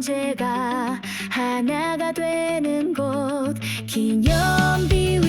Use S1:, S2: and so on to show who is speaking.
S1: 존재가 하나가 되는 곳. 기념비와